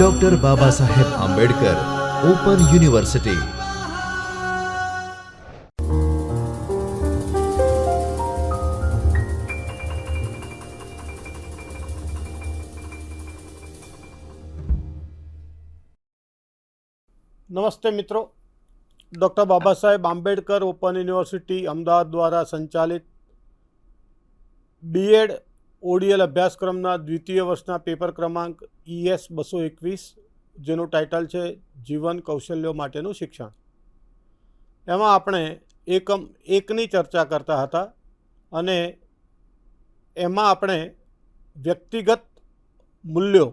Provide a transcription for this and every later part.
Doctor Baba Saheb Ambedkar open university નમસ્તે મિત્રો doctor Baba Saheb Ambedkar open university Ahmedabad દ્વારા સંચાલિત બીએડ ઓડીએલ અભ્યાસક્રમના દ્વિતીય વર્ષના પેપર ક્રમાંક ઈએસ બસો એકવીસ, જેનું ટાઇટલ છે જીવન કૌશલ્યો માટેનું શિક્ષણ. એમાં આપણે એકમ એકની ચર્ચા કરતા હતા અને એમાં આપણે વ્યક્તિગત મૂલ્યો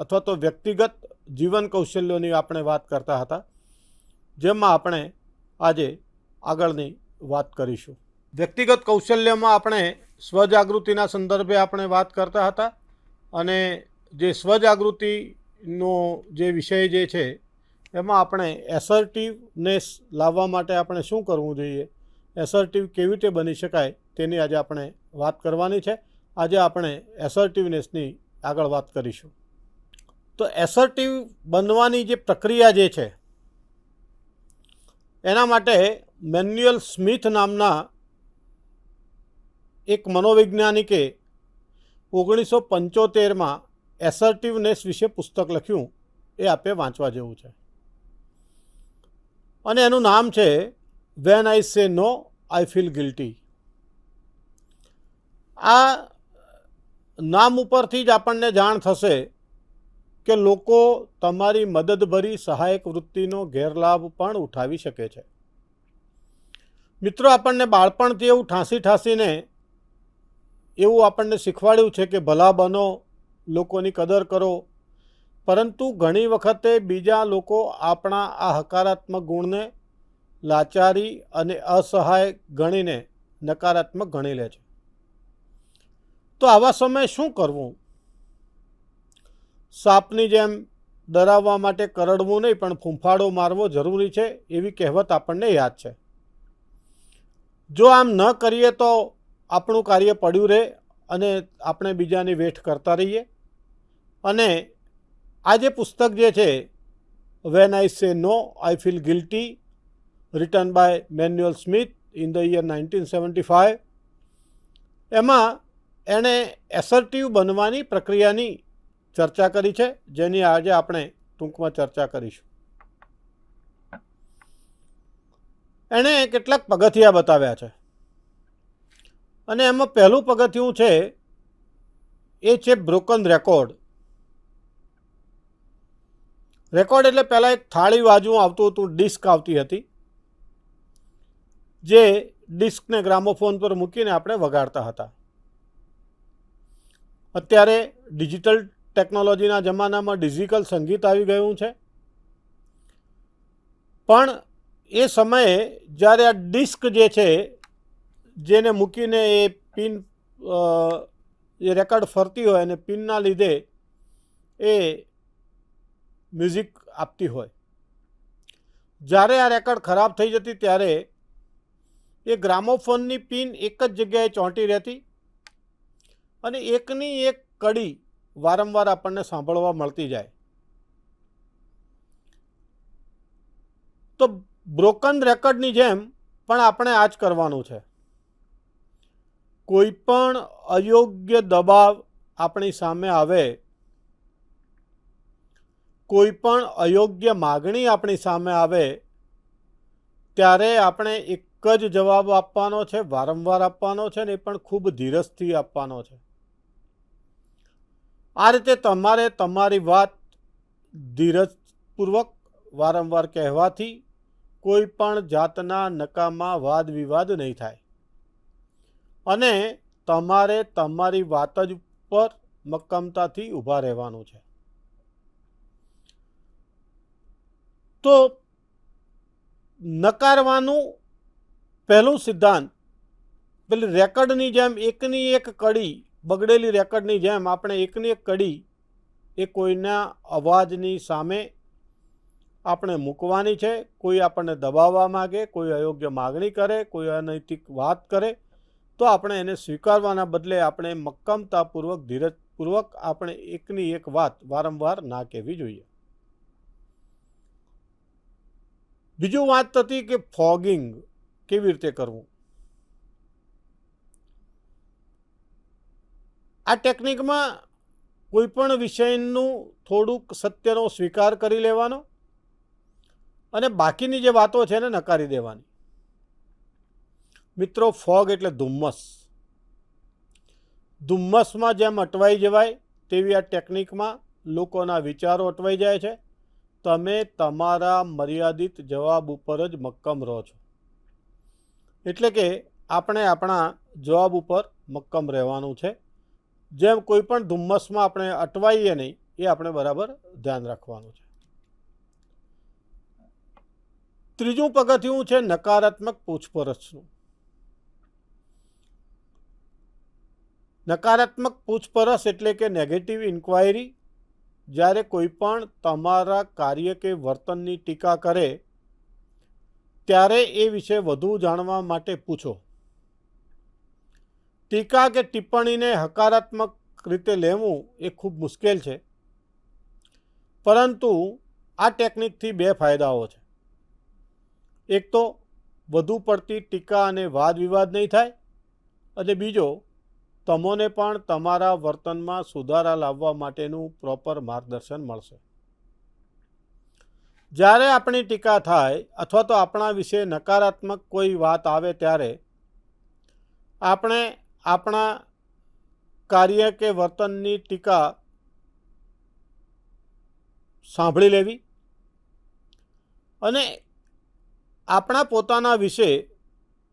અથવા તો વ્યક્તિગત જીવન કૌશલ્યોની આપણે વાત કરતા હતા, જેમાં આપણે આજે આગળની વાત કરીશું. વ્યક્તિગત કૌશલ્યમાં આપણે સ્વજાગૃતિના સંદર્ભે આપણે વાત કરતા હતા અને જે સ્વજાગૃતિનો જે વિષય જે છે, એમાં આપણે એસર્ટિવનેસ લાવવા માટે આપણે શું કરવું જોઈએ? એસર્ટિવ કેવી રીતે બની શકાય તેની આજે આપણે વાત કરવાની છે. આજે આપણે એસર્ટિવનેસની આગળ વાત કરીશું. તો એસર્ટિવ બનવાની જે પ્રક્રિયા જે છે, એના માટે મેન્યુઅલ સ્મિથ નામના એક મનોવૈજ્ઞાનિકે ઓગણીસો પંચોતેરમાં એસર્ટિવનેસ વિશે પુસ્તક લખ્યું. એ આપે વાંચવા જેવું છે. અને એનું નામ છે when I say no I feel guilty આ નામ ઉપરથી જ આપણને જાણ થશે કે લોકો તમારી મદદભરી સહાયક વૃત્તિનો ગેરલાભ પણ ઉઠાવી શકે છે. મિત્રો, આપણને બાળપણથી એવું ઠાંસી ઠાંસીને એવું આપણને શીખવાડ્યું છે કે ભલા બનો, લોકોની કદર કરો. પરંતુ ઘણી વખતે બીજા લોકો આપણા આ હકારાત્મક ગુણને લાચારી અને અસહાય ગણીને નકારાત્મક ગણી લે છે. તો આવા સમયે શું કરવું? સાપની જેમ ડરાવવા માટે કરડવું નહીં, પણ ફૂંફાડો મારવો જરૂરી છે એવી કહેવત આપણને યાદ છે. જો આમ ન કરીએ તો આપણું કાર્ય પડ્યું રહે અને આપણે બીજાની વેઠ કરતા રહીએ. અને આ જે પુસ્તક જે છે when I say no I feel guilty written by Manuel Smith in the year nineteen seventy five એમાં એણે એસર્ટિવ બનવાની પ્રક્રિયાની ચર્ચા કરી છે, જેની આજે આપણે ટૂંકમાં ચર્ચા કરીશું. એણે કેટલાક પગથિયા બતાવ્યા છે. અને એમાં પહેલું પગથિયું છે? એ છે બ્રોકન રેકોર્ડ રેકોર્ડ એટલે પહેલાં એક થાળી બાજુ આવતું હતું, ડિસ્ક આવતી હતી, જે ડિસ્કને ગ્રામોફોન પર મૂકીને આપણે વગાડતા હતા. અત્યારે ડિજિટલ ટેકનોલોજીના જમાનામાં ડિજિટલ સંગીત આવી ગયું છે. પણ એ સમયે જ્યારે આ ડિસ્ક જે છે જેને મૂકીને એ પિન એ રેકોર્ડ ફરતી હોય અને પિનના લીધે એ મ્યુઝિક આપતી હોય. જ્યારે આ રેકોર્ડ ખરાબ થઈ જતી ત્યારે એ ગ્રામોફોનની પિન એક જ જગ્યાએ ચોંટી રહેતી અને એકની એક કડી વારંવાર આપણને સાંભળવા મળતી જાય. તો બ્રોકન રેકર્ડની જેમ પણ આપણે આ જ કરવાનું છે. કોઈ પણ અયોગ્ય દબાવ આપણી સામે આવે, કોઈ પણ અયોગ્ય માગણી આપણી સામે આવે, ત્યારે આપણે એક જ જવાબ આપવાનો છે, વારંવાર આપવાનો છે ને એ પણ ખૂબ ધીરજથી આપવાનો છે. આ રીતે તમારે તમારી વાત ધીરજપૂર્વક વારંવાર કહેવાથી કોઈ પણ જાતના નકામા વાદ વિવાદ નહીં થાય. અને તમારે તમારી વાત જ ઉપર મક્કમતાથી ઊભા રહેવાનું છે. તો નકારવાનું પહેલું સિદ્ધાંત, પેલી રેકર્ડની જેમ એકની એક કડી, બગડેલી રેકર્ડની જેમ આપણે એકની એક કડી એ કોઈના અવાજની સામે આપણે મૂકવાની છે. કોઈ આપણને દબાવવા માગે, કોઈ અયોગ્ય માગણી કરે, કોઈ અનૈતિક વાત કરે તો આપણે એને સ્વીકારવાના બદલે આપણે મક્કમતાપૂર્વક, ધીરજપૂર્વક આપણે એકની એક વાત વારંવાર ના કહેવી જોઈએ. બીજું વાત હતી કે ફોગિંગ કેવી રીતે કરવું? આ ટેકનિકમાં કોઈ પણ વિષયનું થોડુંક સત્યનો સ્વીકાર કરી લેવાનો અને બાકીની જે વાતો છે એને નકારી દેવાની. મિત્રો, ફોગ એટલે ધુમ્મસ. ધુમ્મસમાં જેમ અટવાઈ જવાય, તેવી આ ટેકનિકમાં લોકોના વિચારો અટવાઈ જાય છે. તમે તમારા મર્યાદિત જવાબ ઉપર જ મક્કમ રહો છો. એટલે કે આપણે આપણા જવાબ ઉપર મક્કમ રહેવાનું છે. જેમ કોઈ પણ ધુમ્મસમાં આપણે અટવાઈએ નહીં, એ આપણે બરાબર ધ્યાન રાખવાનું છે. ત્રીજું પગથિયું છે નકારાત્મક પૂછપરછનું. નકારાત્મક પૂછપરછ એટલે કે નેગેટિવ ઇન્ક્વાયરી જ્યારે કોઈ પણ તમારા કાર્ય કે વર્તનની ટીકા કરે, ત્યારે એ વિશે વધુ જાણવા માટે પૂછો. ટીકા કે ટિપ્પણીને હકારાત્મક રીતે લેવું એ ખૂબ મુશ્કેલ છે. પરંતુ આ ટેકનિકથી બે ફાયદાઓ છે. એક તો, વધુ પડતી ટીકા અને વાદ વિવાદ નહીં થાય અને બીજો તમોને પણ તમારા વર્તનમાં સુધારા લાવવા માટેનું પ્રોપર માર્ગદર્શન મળશે. જ્યારે આપણી ટીકા થાય અથવા તો આપણા વિશે નકારાત્મક કોઈ વાત આવે ત્યારે આપણે આપણા કાર્ય કે વર્તનની ટીકા સાંભળી લેવી અને આપણા પોતાના વિશે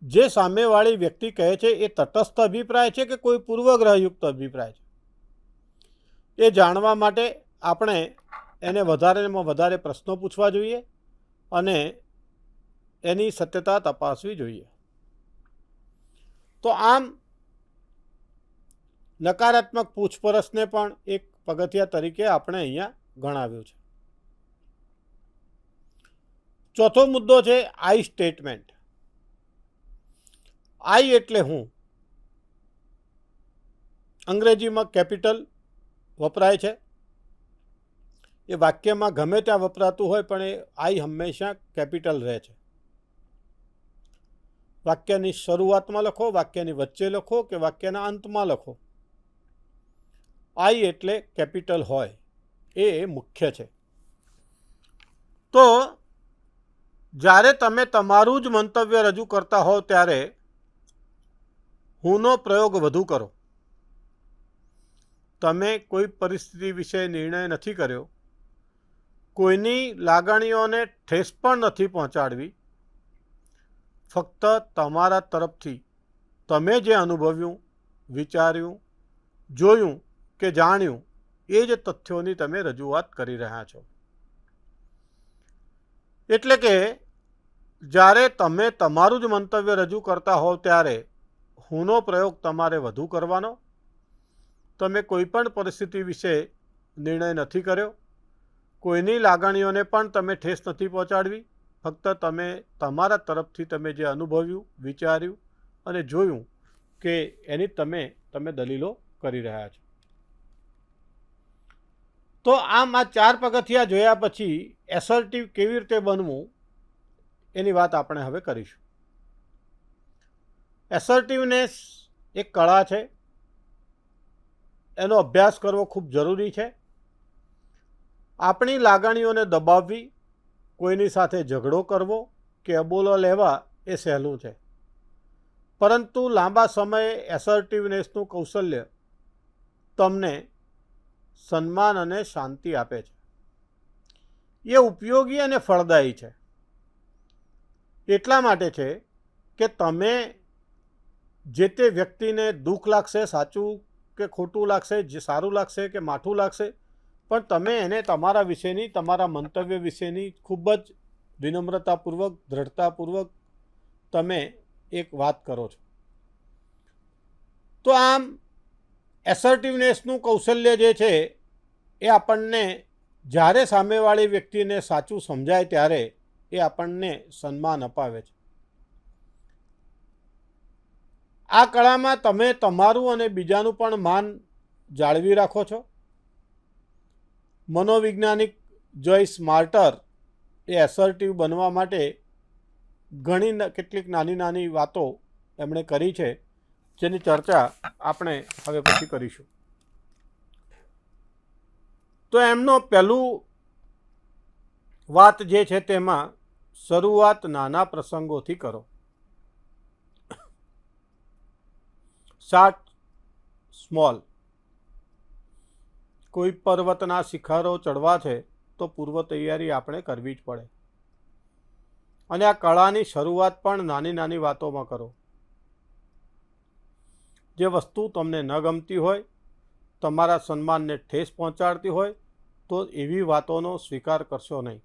જે સામેવાળી વ્યક્તિ કહે છે, એ તટસ્થ અભિપ્રાય છે કે કોઈ પૂર્વગ્રહયુક્ત અભિપ્રાય છે? એ જાણવા માટે આપણે એને વધારેમાં વધારે પ્રશ્નો પૂછવા જોઈએ અને એની સત્યતા તપાસવી જોઈએ. તો આમ નકારાત્મક પૂછપરછને પણ એક પગથિયા તરીકે આપણે અહીંયા ગણાવ્યું છે. ચોથો મુદ્દો છે આઈ સ્ટેટમેન્ટ આઈ એટલે હું. અંગ્રેજીમાં કેપિટલ વપરાય છે. એ વાક્યમાં ગમે ત્યાં વપરાતું હોય પણ એ આઈ હંમેશા કેપિટલ રહે છે. વાક્યની શરૂઆતમાં લખો, વાક્યની વચ્ચે લખો કે વાક્યના અંતમાં લખો. આઈ એટલે કેપિટલ હોય. એ મુખ્ય છે. તો જ્યારે તમે તમારું જ મંતવ્ય રજૂ કરતા હોવ ત્યારે હુંનો પ્રયોગ વધુ કરો. તમે કોઈ પરિસ્થિતિ વિશે નિર્ણય નથી કર્યો. કોઈની લાગણીઓને ઠેસ પણ નથી પહોંચાડવી. ફક્ત તમારા તરફથી તમે જે અનુભવ્યું, વિચાર્યું, જોયું કે જાણ્યું, એ જ તથ્યોની તમે રજૂઆત કરી રહ્યા છો. એટલે કે જ્યારે તમે તમારું જ મંતવ્ય રજૂ કરતા હોવ ત્યારે હુંનો પ્રયોગ તમારે વધુ કરવાનો? તમે કોઈ પણ પરિસ્થિતિ વિશે નિર્ણય નથી કર્યો? કોઈની લાગણીઓને પણ તમે ઠેસ નથી પહોંચાડવી? ફક્ત તમે તમારા તરફથી તમે જે અનુભવ્યું, વિચાર્યું અને જોયું કે એની તમે તમે દલીલો કરી રહ્યા છો. તો આમ આ ચાર પગથિયા જોયા પછી એસર્ટિવ કેવી રીતે બનવું, એની વાત આપણે હવે કરીશું. એસર્ટિવનેસ એક કળા છે. એનો અભ્યાસ કરવો ખૂબ જરૂરી છે. આપણી લાગણીઓને દબાવવી, કોઈની સાથે ઝઘડો કરવો કે અબોલો લેવા એ સહેલું છે. પરંતુ લાંબા સમયે એસર્ટિવનેસનું કૌશલ્ય તમને સન્માન અને શાંતિ આપે છે. એ ઉપયોગી અને ફળદાયી છે. એટલા માટે છે કે તમે જે તે વ્યક્તિને દુઃખ લાગશે, સાચું કે ખોટું લાગશે, જે સારું લાગશે કે માઠું લાગશે, પણ તમે એને તમારા વિશેની, તમારા મંતવ્ય વિશેની ખૂબ જ વિનમ્રતાપૂર્વક, દ્રઢતાપૂર્વક તમે એક વાત કરો છો. તો આમ એસર્ટિવનેસનું કૌશલ્ય જે છે, એ આપણને જ્યારે સામેવાળી વ્યક્તિને સાચું સમજાય ત્યારે એ આપણને સન્માન અપાવે છે. આ કળામાં તમે તમારું અને બીજાનું પણ માન જાળવી રાખો છો? મનોવૈજ્ઞાનિક જોય સ્માર્ટર એ એસર્ટિવ બનવા માટે ઘણી કેટલીક નાની નાની વાતો એમણે કરી છે, જેની ચર્ચા આપણે હવે પછી કરીશું. તો એમનો પહેલું વાત જે છે તેમાં શરૂઆત નાના પ્રસંગોથી કરો. Start small. કોઈ પર્વતના શિખરો ચડવા છે તો પૂર્વ તૈયારી આપણે કરવી જ પડે. અને આ કળાની શરૂઆત પણ નાની નાની વાતોમાં કરો. જે વસ્તુ તમને ન ગમતી હોય, તમારા સન્માનને ઠેસ પહોંચાડતી હોય, તો એવી વાતોનો સ્વીકાર કરશો નહીં.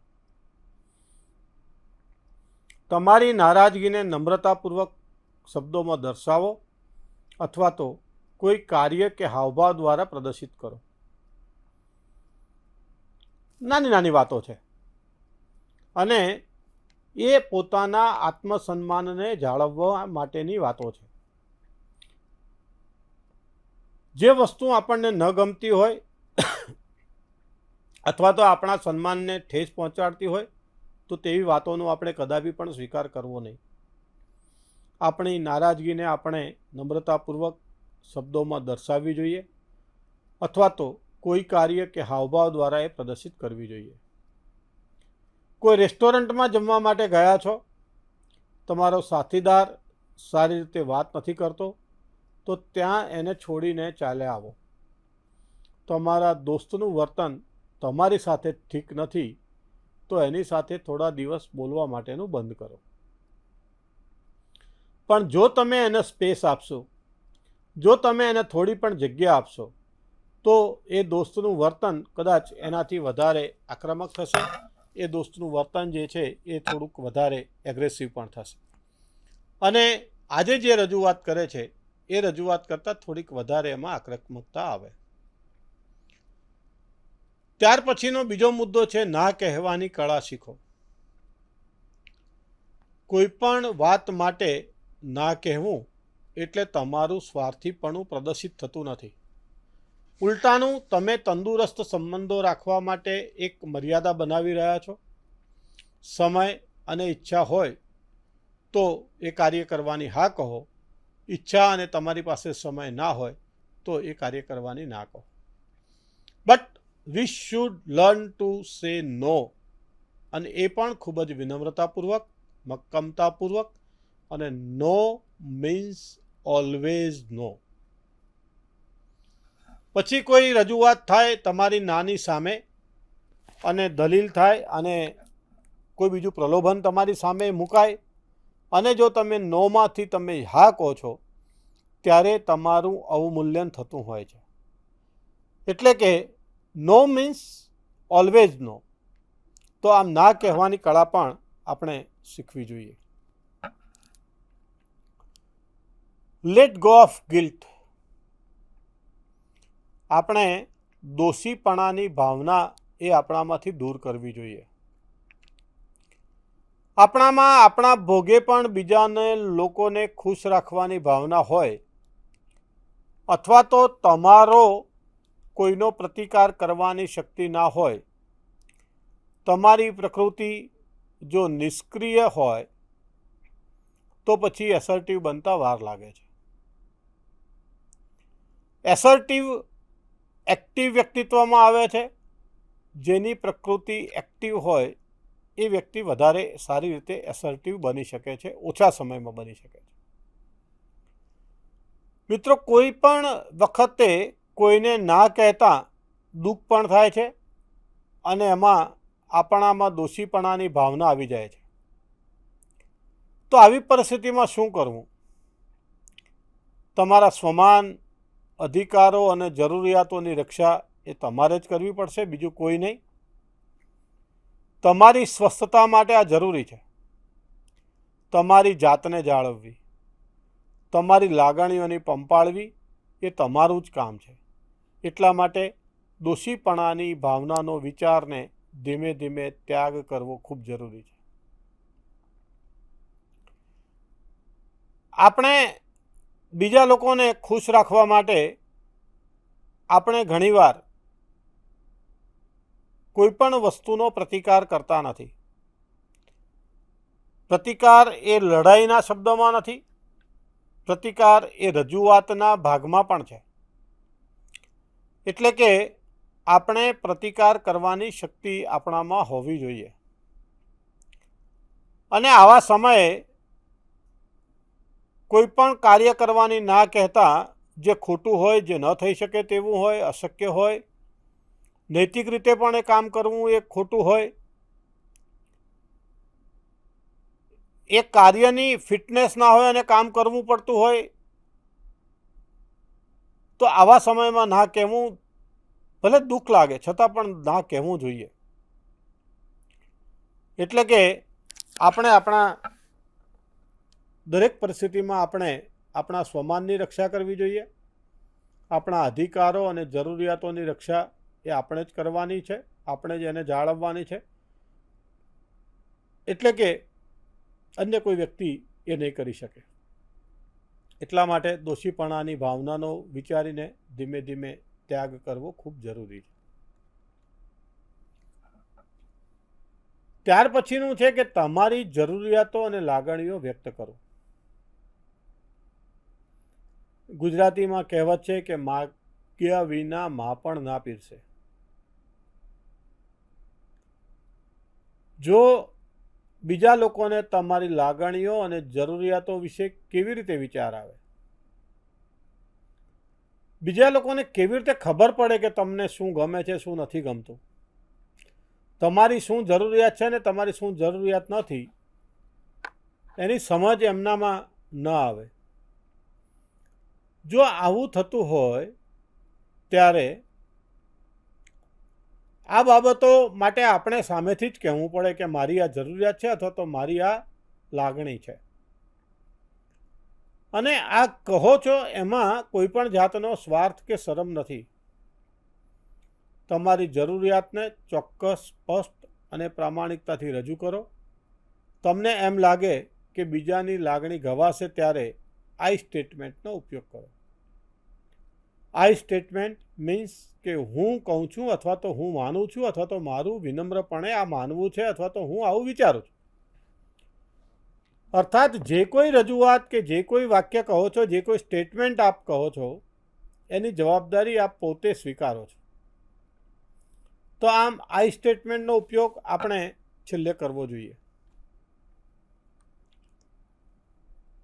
તમારી નારાજગીને નમ્રતાપૂર્વક શબ્દોમાં દર્શાવો. અથવા તો કોઈ કાર્ય કે હાવભાવ દ્વારા પ્રદર્શિત કરો. નાની નાની વાતો છે. અને એ પોતાના આત્મસન્માનને જાળવવા માટેની વાતો છે. જે વસ્તુ આપણને ન ગમતી હોય અથવા તો આપણા સન્માનને ઠેસ પહોંચાડતી હોય, તો તેવી વાતોનો આપણે કદાપી પણ સ્વીકાર કરવો નહીં. આપણી નારાજગીને આપણે નમ્રતાપૂર્વક શબ્દોમાં દર્શાવવી જોઈએ અથવા તો કોઈ કાર્ય કે હાવભાવ દ્વારા એ પ્રદર્શિત કરવી જોઈએ. કોઈ રેસ્ટોરન્ટમાં જમવા માટે ગયા છો, તમારો સાથીદાર સારી રીતે વાત નથી કરતો, તો ત્યાં એને છોડીને ચાલે આવો. તમારા દોસ્તનું વર્તન તમારી સાથે ઠીક નથી, તો એની સાથે થોડા દિવસ બોલવા માટેનું બંધ કરો. પણ જો તમે એને સ્પેસ આપશો, જો તમે એને થોડી પણ જગ્યા આપશો, તો એ દોસ્તનું વર્તન કદાચ એનાથી વધારે આક્રમક થશે. એ દોસ્તનું વર્તન જે છે એ થોડુંક વધારે એગ્રેસિવ પણ થશે. અને આજે જે રજૂઆત કરે છે, એ રજૂઆત કરતાં થોડીક વધારે એમાં આક્રમકતા આવે. ત્યાર પછીનો બીજો મુદ્દો છે, ના કહેવાની કળા શીખો. કોઈ પણ વાત માટે ના કહેવું એટલે તમારું સ્વાર્થીપણું પ્રદર્શિત થતું નથી. ઉલટાનું, તમે તંદુરસ્ત સંબંધો રાખવા માટે એક મર્યાદા બનાવી રહ્યા છો. સમય અને ઈચ્છા હોય તો એ કાર્ય કરવાની હા કહો. ઈચ્છા અને તમારી પાસે સમય ના હોય તો એ કાર્ય કરવાની ના કહો. But we should learn to say no અને એ પણ ખૂબ જ વિનમ્રતાપૂર્વક, મક્કમતાપૂર્વક અને નો મીન્સ ઓલવેઝ નો પછી કોઈ રજૂઆત થાય તમારી નાની સામે અને દલીલ થાય અને કોઈ બીજું પ્રલોભન તમારી સામે મુકાય અને જો તમે નોમાંથી તમે હા કહો છો, ત્યારે તમારું અવમૂલ્યન થતું હોય છે. એટલે કે નો મીન્સ ઓલવેઝ નો તો આમ ના કહેવાની કળા પણ આપણે શીખવી જોઈએ. લેટ ગો ઓફ ગિલ્ટ આપણે દોષીપણાની ભાવના એ આપણામાંથી દૂર કરવી જોઈએ. આપણામાં આપણા ભોગે પણ બીજાને લોકોને ખુશ રાખવાની ભાવના હોય, અથવા તો તમારો કોઈનો પ્રતિકાર કરવાની શક્તિ ના હોય, તમારી પ્રકૃતિ જો નિષ્ક્રિય હોય, તો પછી એસર્ટિવ બનતા વાર લાગે છે. એસર્ટિવ એક્ટિવ વ્યક્તિત્વમાં આવે છે. જેની પ્રકૃતિ એક્ટિવ હોય, એ વ્યક્તિ વધારે સારી રીતે એસર્ટિવ બની શકે છે, ઓછા સમયમાં બની શકે છે. મિત્રો, કોઈ પણ વખતે કોઈને ના કહેતા દુઃખ પણ થાય છે અને એમાં આપણામાં દોષીપણાની ભાવના આવી જાય છે. તો આવી પરિસ્થિતિમાં શું કરવું? તમારા સ્વમાન અધિકારો અને જરૂરિયાતોની રક્ષા એ તમારે જ કરવી પડશે, બીજું કોઈ નહીં. તમારી સ્વસ્થતા માટે આ જરૂરી છે. તમારી જાતને જાળવવી, તમારી લાગણીઓની પંપાળવી એ તમારું જ કામ છે. એટલા માટે દોષીપણાની ભાવનાનો વિચારને ધીમે ધીમે ત્યાગ કરવો ખૂબ જરૂરી છે. આપણે બીજા લોકોને ખુશ રાખવા માટે આપણે ઘણીવાર કોઈ પણ વસ્તુનો પ્રતિકાર કરતા નથી. પ્રતિકાર એ લડાઈના શબ્દમાં નથી. પ્રતિકાર એ રજૂઆતના ભાગમાં પણ છે. એટલે કે આપણે પ્રતિકાર કરવાની શક્તિ આપણામાં હોવી જોઈએ. અને આવા સમયે કોઈ પણ કાર્ય કરવાની ના કહેતા જે ખોટું હોય, જે ન થઈ શકે તેવું હોય, અશક્ય હોય, નૈતિક રીતે પણ એ કામ કરવું એ ખોટું હોય, એ કાર્યની ફિટનેસ ના હોય અને કામ કરવું પડતું હોય, તો આવા સમયમાં ના કહેવું ભલે દુઃખ લાગે, છતાં પણ ના કહેવું જોઈએ. એટલે કે આપણે આપણા દરેક પરિસ્થિતિમાં આપણે આપણા સ્વમાનની રક્ષા કરવી જોઈએ. આપણા અધિકારો અને જરૂરિયાતોની રક્ષા એ આપણે જ કરવાની છે. આપણે જ એને જાળવવાની છે. એટલે કે અન્ય કોઈ વ્યક્તિ એ નહીં કરી શકે. એટલા માટે દોષીપણાની ભાવનાનો વિચારીને ધીમે ધીમે ત્યાગ કરવો ખૂબ જરૂરી છે. ત્યાર પછીનું છે કે તમારી જરૂરિયાતો અને લાગણીઓ વ્યક્ત કરો. ગુજરાતીમાં કહેવત છે કે માગ્યા વિના મા પણ ના પીરશે જો બીજા લોકોને તમારી લાગણીઓ અને જરૂરિયાતો વિશે કેવી રીતે વિચાર આવે? બીજા લોકોને કેવી રીતે ખબર પડે કે તમને શું ગમે છે, શું નથી ગમતું? તમારી શું જરૂરિયાત છે ને તમારી શું જરૂરિયાત નથી? એની સમજ એમનામાં ન આવે. જો આવું થતું હોય, ત્યારે આ બાબતો માટે આપણે સામેથી જ કહેવું પડે કે મારી આ જરૂરિયાત છે અથવા તો મારી આ લાગણી છે. અને આ કહો છો એમાં કોઈ પણ જાતનો સ્વાર્થ કે શરમ નથી. તમારી જરૂરિયાતને ચોક્કસ, સ્પષ્ટ અને પ્રામાણિકતાથી રજૂ કરો. તમને એમ લાગે કે બીજાની લાગણી ઘવાશે ત્યારે આઈ સ્ટેટમેન્ટનો ઉપયોગ કરો. આઈ સ્ટેટમેન્ટ મીન્સ કે હું કહું છું અથવા તો હું માનું છું અથવા તો મારું વિનમ્રપણે આ માનવું છે અથવા તો હું આવું વિચારું છું. અર્થાત જે કોઈ રજૂઆત કે જે કોઈ વાક્ય કહો છો, જે કોઈ સ્ટેટમેન્ટ આપ કહો છો, એની જવાબદારી આપ પોતે સ્વીકારો છો. તો આમ આઈ સ્ટેટમેન્ટનો ઉપયોગ આપણે છેલ્લે કરવો જોઈએ.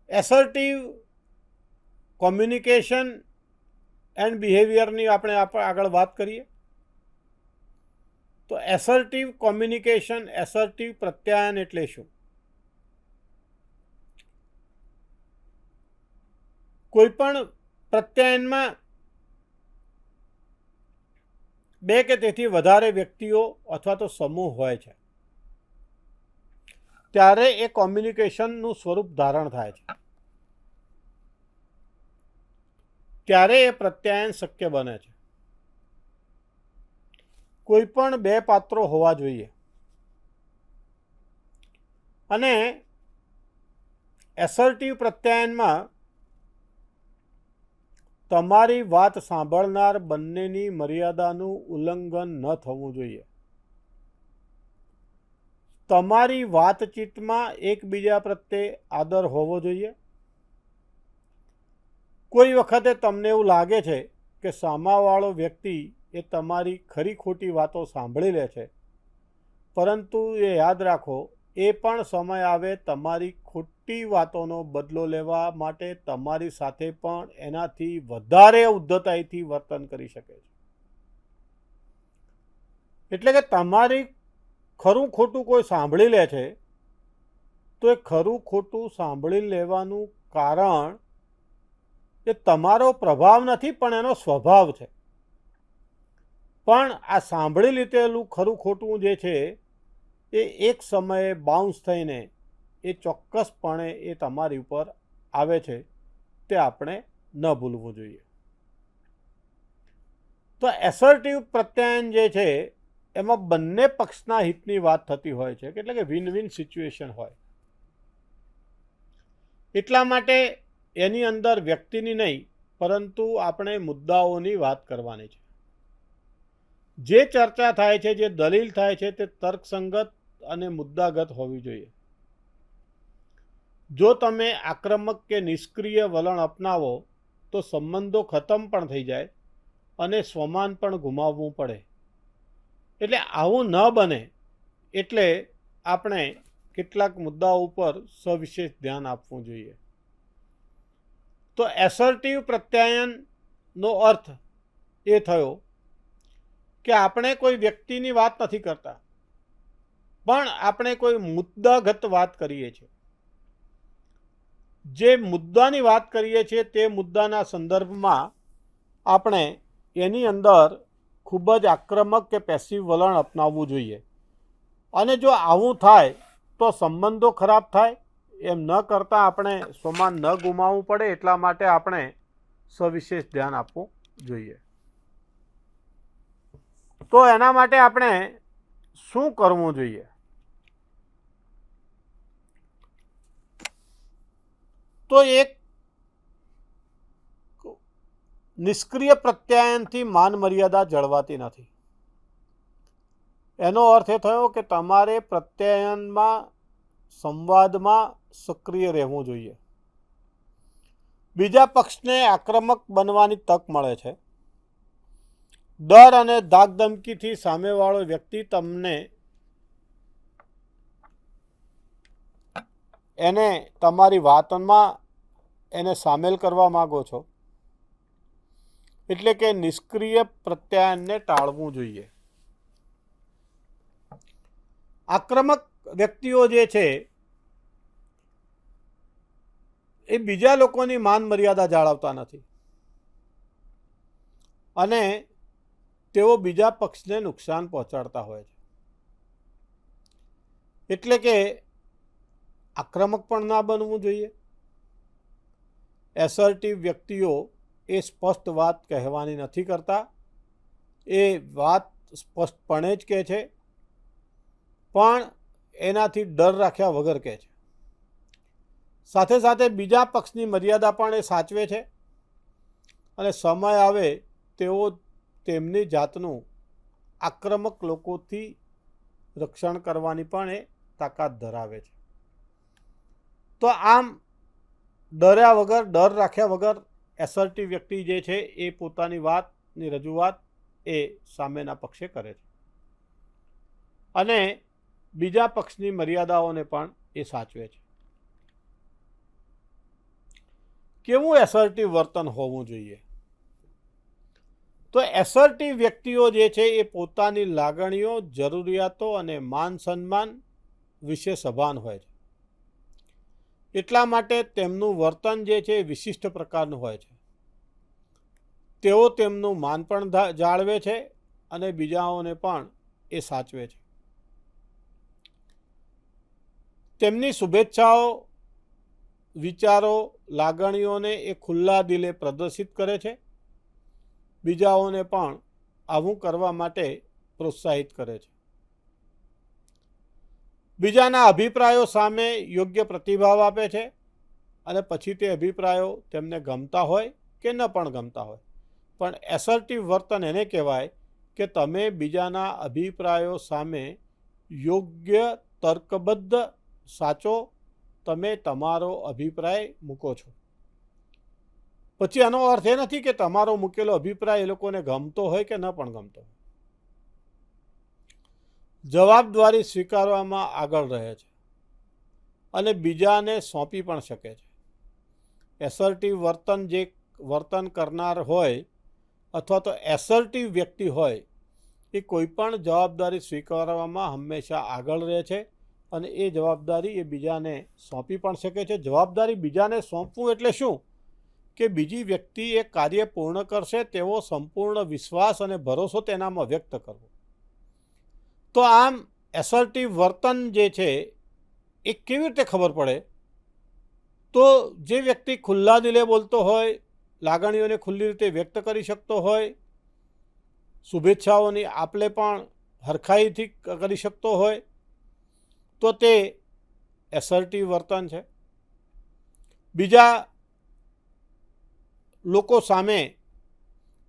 એસર્ટિવ કોમ્યુનિકેશન એન્ડ બિહેવિયરની આપણે આગળ વાત કરીએ. તો એસર્ટિવ કોમ્યુનિકેશન એસર્ટિવ પ્રત્યાયન એટલે શું? કોઈ પણ પ્રત્યાયનમાં બે કે તેથી વધારે વ્યક્તિઓ અથવા તો સમૂહ હોય છે. ત્યારે એ કોમ્યુનિકેશનનું સ્વરૂપ ધારણ થાય છે. ત્યારે એ પ્રત્યાયન શક્ય બને છે. કોઈ પણ બે પાત્રો હોવા જોઈએ. અને એસર્ટિવ પ્રત્યાયનમાં તમારી વાત સાંભળનાર બંનેની મર્યાદાનું ઉલ્લંઘન ન થવું જોઈએ. તમારી વાતચીતમાં એકબીજા પ્રત્યે આદર હોવો જોઈએ. કોઈ વખતે તમને એવું લાગે છે કે સામાવાળો વ્યક્તિ એ તમારી ખરી ખોટી વાતો સાંભળી લે છે? પરંતુ એ યાદ રાખો, એ પણ સમય આવે તમારી ખોટી વાતોનો બદલો લેવા માટે તમારી સાથે પણ એનાથી વધારે ઉદ્ધતાઈથી વર્તન કરી શકે છે. એટલે કે તમારી ખરું ખોટું કોઈ સાંભળી લે છે, તો એ ખરું ખોટું સાંભળી લેવાનું કારણ એ તમારો પ્રભાવ નથી, પણ એનો સ્વભાવ છે. પણ આ સાંભળી લીધેલું ખરું ખોટું જે છે, એ એક સમયે બાઉન્સ થઈને એ ચોક્કસપણે એ તમારી ઉપર આવે છે, તે આપણે ન ભૂલવું જોઈએ. તો એસર્ટિવ પ્રત્યાયન જે છે, એમાં બંને પક્ષના હિતની વાત થતી હોય છે એટલે કે વિન વિન સિચ્યુએશન હોય. એટલા માટે એની અંદર વ્યક્તિની નહીં, પરંતુ આપણે મુદ્દાઓની વાત કરવાની છે. જે ચર્ચા થાય છે, જે દલીલ થાય છે, તે તર્કસંગત અને મુદ્દાગત હોવી જોઈએ. જો તમે આક્રમક કે નિષ્ક્રિય વલણ અપનાવો, તો સંબંધો ખતમ પણ થઈ જાય અને સ્વમાન પણ ગુમાવવું પડે. એટલે આવું ન બને એટલે આપણે કેટલાક મુદ્દાઓ ઉપર સવિશેષ ધ્યાન આપવું જોઈએ. તો એસર્ટિવ પ્રત્યાયનનો અર્થ એ થયો કે આપણે કોઈ વ્યક્તિની વાત નથી કરતા, પણ આપણે કોઈ મુદ્દાગત વાત કરીએ છીએ. જે મુદ્દાની વાત કરીએ છીએ તે મુદ્દાના સંદર્ભમાં આપણે એની અંદર ખૂબ જ આક્રમક કે પેસિવ વલણ અપનાવવું જોઈએ. અને જો આવું થાય તો સંબંધો ખરાબ થાય એમ ન કરતાં આપણે સમાન ન ગુમાવવું પડે એટલા માટે આપણે સવિશેષ ધ્યાન આપવું જોઈએ. તો એના માટે આપણે શું કરવું જોઈએ? તો એક નિષ્ક્રિય પ્રત્યાયનથી માન મર્યાદા જળવાતી નથી. એનો અર્થ એ થયો કે તમારે પ્રત્યાયનમાં, સંવાદમાં સક્રિય રહેવું જોઈએ. બીજા પક્ષને આક્રમક બનવાની તક મળે છે. ડર અને ધાકધમકીથી સામેવાળો વ્યક્તિ તમને એને તમારી વાતમાં એને સામેલ કરવા માગો છો. એટલે કે નિષ્ક્રિય પ્રત્યાયનને ટાળવું જોઈએ. આક્રમક વ્યક્તિઓ જે છે એ બીજા લોકોની માન મર્યાદા જાળવતા નથી. અને તેઓ બીજા પક્ષને નુકસાન પહોંચાડતા હોય છે. એટલે કે આક્રમક પણ ના બનવું જોઈએ. એસર્ટિવ વ્યક્તિઓ એ સ્પષ્ટ વાત કહેવાની નથી કરતા. એ વાત સ્પષ્ટપણે જ કહે છે. પણ એનાથી ડર રાખ્યા વગર કહે છે. સાથે સાથે બીજા પક્ષની મર્યાદા પણ એ સાચવે છે. અને સમય આવે તેઓ તેમની જાતનું આક્રમક લોકોથી રક્ષણ કરવાની પણ એ તાકાત ધરાવે છે. તો આમ ડર્યા વગર, ડર રાખ્યા વગર એસર્ટી વ્યક્તિ જે છે એ પોતાની વાતની રજૂઆત એ સામેના પક્ષે કરે છે. અને બીજા પક્ષની મર્યાદાઓને પણ એ સાચવે છે. કેવું એસર્ટિવ વર્તન હોવું જોઈએ? તો એસર્ટિવ વ્યક્તિઓ જે છે એ પોતાની લાગણીઓ, જરૂરિયાતો અને માન સન્માન વિશે સભાન હોય છે. એટલા માટે તેમનું વર્તન જે છે એ વિશિષ્ટ પ્રકારનું હોય છે. તેઓ તેમનું માન પણ જાળવે છે અને બીજાઓને પણ એ સાચવે છે. તેમની શુભેચ્છાઓ, વિચારો લાગણીઓને એ ખુલ્લા દિલે પ્રદર્શિત કરે છે. બીજાઓને પણ આવું કરવા માટે પ્રોત્સાહિત કરે છે. બીજાના અભિપ્રાયો સામે યોગ્ય પ્રતિભાવ આપે છે અને પછી તે અભિપ્રાયો તેમને ગમતા હોય કે ન પણ ગમતા હોય. પણ એસર્ટિવ વર્તન એને કહેવાય કે તમે બીજાના અભિપ્રાયો સામે યોગ્ય તર્કબદ્ધ સાચો તમે તમારો અભિપ્રાય મૂકો છો. પછી આનો અર્થ એ નથી કે તમારો મૂકેલો અભિપ્રાય એ લોકોને ગમતો હોય કે ન પણ ગમતો હોય. જવાબદારી સ્વીકારવામાં આગળ રહે છે અને બીજાને સોંપી પણ શકે છે. એસર્ટિવ વર્તન જે વર્તન કરનાર હોય અથવા તો એસર્ટિવ વ્યક્તિ હોય એ કોઈ પણ જવાબદારી સ્વીકારવામાં હંમેશા આગળ રહે છે અને એ જવાબદારી એ બીજાને સોંપી પણ શકે છે. જવાબદારી બીજાને સોંપવું એટલે શું? કે બીજી વ્યક્તિ એ કાર્ય પૂર્ણ કરશે તેવો સંપૂર્ણ વિશ્વાસ અને ભરોસો તેનામાં વ્યક્ત કરવો. તો આમ એસર્ટિવ વર્તન જે છે, એ કેવી રીતે ખબર પડે? તો જે વ્યક્તિ ખુલ્લા દિલે બોલતો હોય, લાગણીઓને ખુલ્લી રીતે વ્યક્ત કરી શકતો હોય, શુભેચ્છાઓની આપલે પણ હરખાઈથી કરી શકતો હોય તો તે એસર્ટિવ વર્તન છે. બીજા લોકો સામે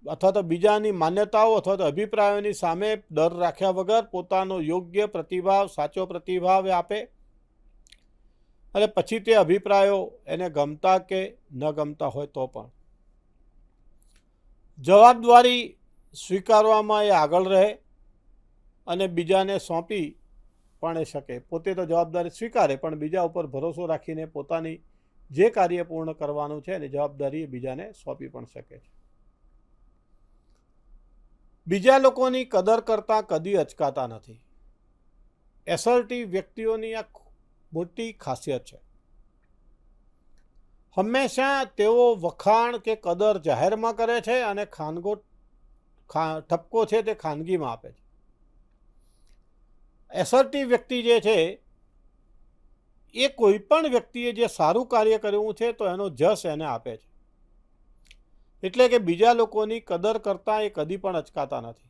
અથવા તો બીજાની માન્યતાઓ અથવા તો અભિપ્રાયોની સામે ડર રાખ્યા વગર પોતાનો યોગ્ય પ્રતિભાવ, સાચો પ્રતિભાવ આપે. અને પછી તે અભિપ્રાયો એને ગમતા કે ન ગમતા હોય તો પણ. જવાબદારી સ્વીકારવામાં એ આગળ રહે અને બીજાને સોંપી પણ શકે. પોતે તો જવાબદારી સ્વીકારે, પણ બીજા ઉપર ભરોસો રાખીને પોતાની જે કાર્ય પૂર્ણ કરવાનું છે, એની જવાબદારી બીજાને સોંપી પણ શકે છે. બીજા લોકોની કદર કરતાં કદી અચકાતા નથી. એસર્ટિવ વ્યક્તિઓની આ મોટી ખાસિયત છે. હંમેશા તેઓ વખાણ કે કદર જાહેરમાં કરે છે અને ખાનગો ઠપકો છે તે ખાનગીમાં આપે છે. એસર્ટિવ વ્યક્તિ જે છે, એ કોઈ પણ વ્યક્તિએ જે સારું કાર્ય કર્યું છે, તો એનો જશ એને આપે છે. એટલે કે બીજા લોકોની કદર કરતાં એ કદી પણ અચકાતા નથી.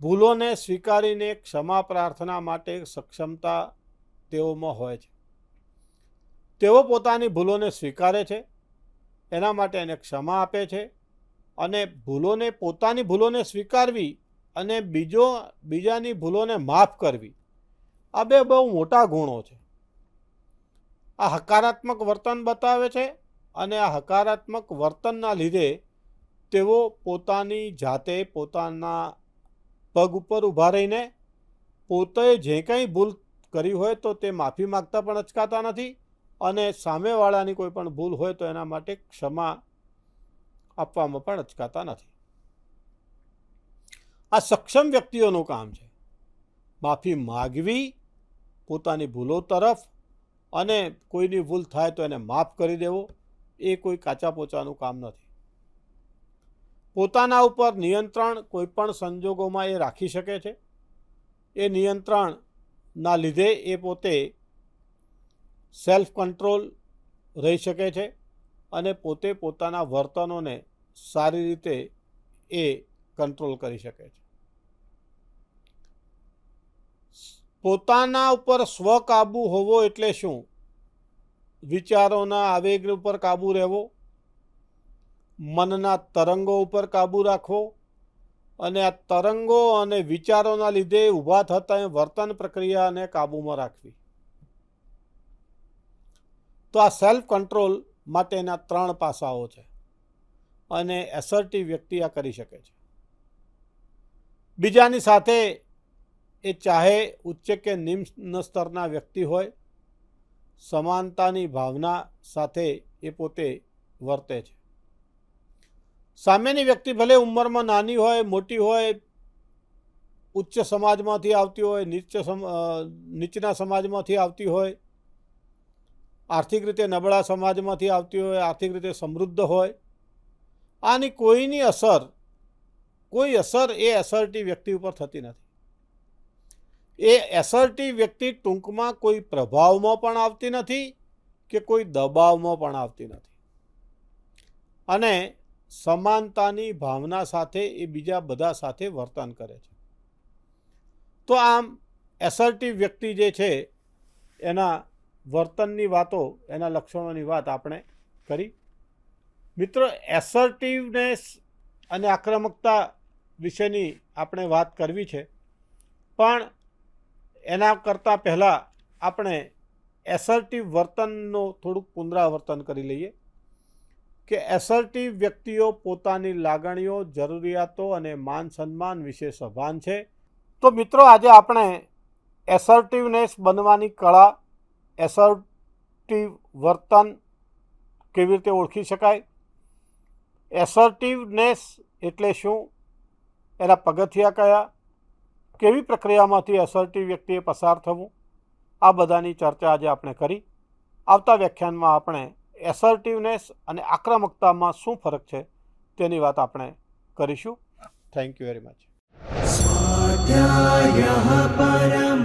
ભૂલોને સ્વીકારીને ક્ષમા પ્રાર્થના માટે સક્ષમતા તેઓમાં હોય છે. તેઓ પોતાની ભૂલોને સ્વીકારે છે, એના માટે એને ક્ષમા આપે છે અને ભૂલોને, પોતાની ભૂલોને સ્વીકારવી અને બીજો, બીજાની ભૂલોને માફ કરવી. આ બે બહુ મોટા ગુણો છે. આ હકારાત્મક વર્તન બતાવે છે અને આ હકારાત્મક વર્તનના લીધે તેઓ પોતાની જાતે પોતાના પગ ઉપર ઊભા રહીને પોતે જે કંઈ ભૂલ કરી હોય તો તે માફી માગતા પણ અચકાતા નથી અને સામેવાળાની કોઈ પણ ભૂલ હોય તો એના માટે ક્ષમા આપવામાં પણ અચકાતા નથી. આ સક્ષમ વ્યક્તિઓનું કામ છે. માફી માગવી, પોતાની ભૂલો તરફ અને કોઈની ભૂલ થાય તો એને માફ કરી દેવો, એ કોઈ કાચા પોચાનું કામ નથી. પોતાના ઉપર નિયંત્રણ કોઈ પણ સંજોગોમાં એ રાખી શકે છે. એ નિયંત્રણના લીધે એ પોતે સેલ્ફ કંટ્રોલ રહી શકે છે અને પોતે પોતાના વર્તનોને સારી રીતે એ કંટ્રોલ કરી શકે છે. પોતાના ઉપર સ્વકાબુ હોવો એટલે શું? વિચારોના આવેગ ઉપર કાબૂ રહેવો, મનના તરંગો ઉપર કાબુ રાખવો અને આ તરંગો અને વિચારોના લીધે ઊભા થતા એ વર્તન પ્રક્રિયાને કાબૂમાં રાખવી. તો આ સેલ્ફ કંટ્રોલ માટેના ત્રણ પાસાઓ છે અને એસર્ટિવ વ્યક્તિ આ કરી શકે છે. બીજાની સાથે એ ચાહે ઉચ્ચ કે નિમ્ન સ્તરના વ્યક્તિ હોય, સમાનતાની ભાવના સાથે એ પોતે વર્તે છે. સામેની વ્યક્તિ ભલે ઉંમરમાં નાની હોય, મોટી હોય, ઉચ્ચ સમાજમાંથી આવતી હોય, નીચ નીચના સમાજમાંથી આવતી હોય, આર્થિક રીતે નબળા સમાજમાંથી આવતી હોય, આર્થિક રીતે સમૃદ્ધ હોય, આની કોઈની અસર કોઈ અસર એ એસર્ટી વ્યક્તિ ઉપર થતી નથી. એ એસર્ટી વ્યક્તિ ટૂંકમાં કોઈ પ્રભાવમાં પણ આવતી નથી કે કોઈ દબાવમાં પણ આવતી નથી. અને સમાનતાની ભાવના સાથે એ બીજા બધા સાથે વર્તન કરે છે. તો આમ એસર્ટિવ વ્યક્તિ જે છે, એના વર્તનની વાતો, એના લક્ષણોની વાત આપણે કરી. મિત્રો એસર્ટિવનેસ અને આક્રમકતા વિશેની આપણે વાત કરવી છે. પણ એના કરતાં પહેલાં આપણે એસર્ટિવ વર્તનનું થોડુંક પુનરાવર્તન કરી લઈએ કે એસર્ટિવ વ્યક્તિઓ પોતાની લાગણીઓ, જરૂરિયાતો અને માન સન્માન વિશે સભાન છે. તો મિત્રો, આજે આપણે એસર્ટિવનેસ બનવાની કળા, એસર્ટિવ વર્તન કેવી રીતે ઓળખી શકાય? એસર્ટિવનેસ એટલે શું? એના પગથિયા કયા? કેવી પ્રક્રિયામાંથી એસર્ટિવ વ્યક્તિએ પસાર થવું? આ બધાની ચર્ચા આજે આપણે કરી. આવતા વ્યાખ્યાનમાં આપણે એસર્ટિવનેસ અને આક્રમકતામાં શું ફરક છે તેની વાત આપણે કરીશું. Thank you very much Param